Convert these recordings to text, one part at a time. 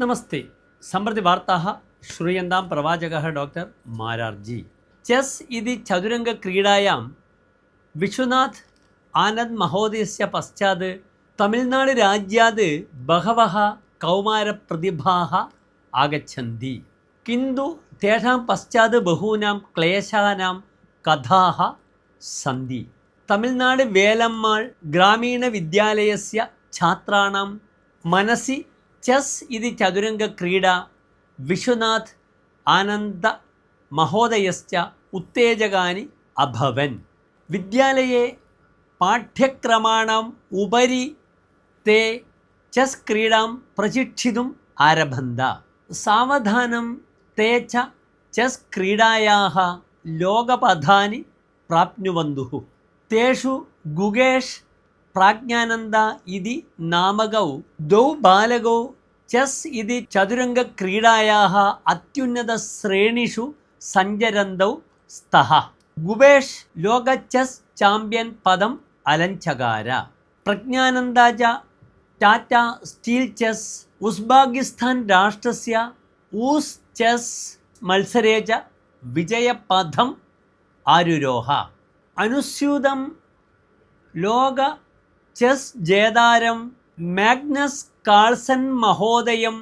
നമസ്തേ. സമൃദ്ധി വാർത്താ ശ്രൂയന്താം പ്രവാചക ഡോക്ടർ മാരാർജി ചെസ് ഇതി ചതുരംഗ ചതുരംഗക്രീഡായാം വിശ്വനാഥ് ആനന്ദ് മഹോദയസ്യ പശ്ചാത് തമിഴ്നാട് രാജ്യാത് ബഹവഹ കൗമാരപ്രതിഭാഹ ആഗച്ഛന്തി. കിന്തു തേഷാം പശ്ചാത് ബഹൂനാം ക്ലേശാനാം കഥാഹ സന്ധി. തമിഴ്നാട് വേലമ്മാൾ ഗ്രാമീണ വിദ്യാലയസ്യ ഛാത്രാണം മനസി చెస్ ఇది చదురంగ క్రీడ విశ్వనాథ్ ఆనంద మహోదయశ్చ ఉత్తేజకాని అభవన్ విద్యాలయే పాఠ్యక్రమాణం ఉపరి తే చెస్ క్రీడాం ప్రశిక్షితుం ఆరభంద సావధానం తే చ చెస్ క్రీడాయా లోకపథాన్ని ప్రాప్నువందు తేషు గుగేష్ പ്രാജ്ഞാനന്ദ ഇതി നാമകൗ ദൗ ബാലകൗ ചെസ് ഇതി ചതുരംഗ ചതുരംഗക്രീഡായാ അത്യുന്നതശ്രേണിഷു സഞ്ചരന്തൗ സ്തഹ. ഗുബേഷ് ലോക ചെസ് ചാമ്പ്യൻ പദം അലഞ്ചകാര. പ്രജ്ഞാനന്ദാജ ടാറ്റ സ്റ്റീൽ ചെസ് ഉസ്ബാകിസ്ഥാൻ രാഷ്ട്രസ്യ ഊസ് ചെസ് മത്സരേജ വിജയപഥം ആരുരോഹ. അനുസ്യൂതം ലോക ചെസ് ജേതാരം മാഗ്നസ് കാൾസൻ മഹോദയം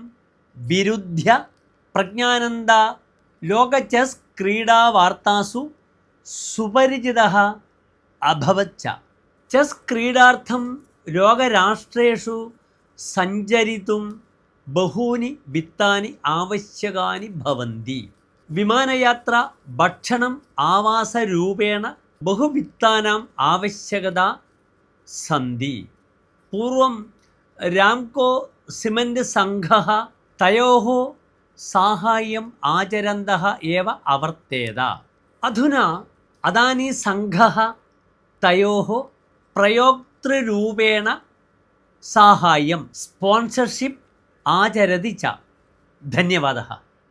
വിരുദ്ധ്യ പ്രജ്ഞാനന്ദ ലോക ചെസ് ക്രീഡാ വാർത്താസു സുപരിചിത അഭവച്ച ചെസ് ക്രീഡാർത്ഥം ലോകരാഷ്ട്രേഷു സഞ്ചരിതും ബഹൂനി വിത്താനി ആവശ്യകാനി ഭവന്തി. വിമാനയാത്ര ഭക്ഷണം ആവാസരൂപേണ ബഹുവിത്താനാം ആവശ്യകത സന്ധി. പൂർവം രാംകോ സിമന്റ് സംഘ തയോ സാഹായം ആചരന്ത ഏവ അവർത്തേത. അധുന അദാനി സംഘ തയോ പ്രയോക്തൃരൂപേണ സാഹായം സ്പോൺസർഷിപ്പ് ആചരതി ച. ധന്യവാദ.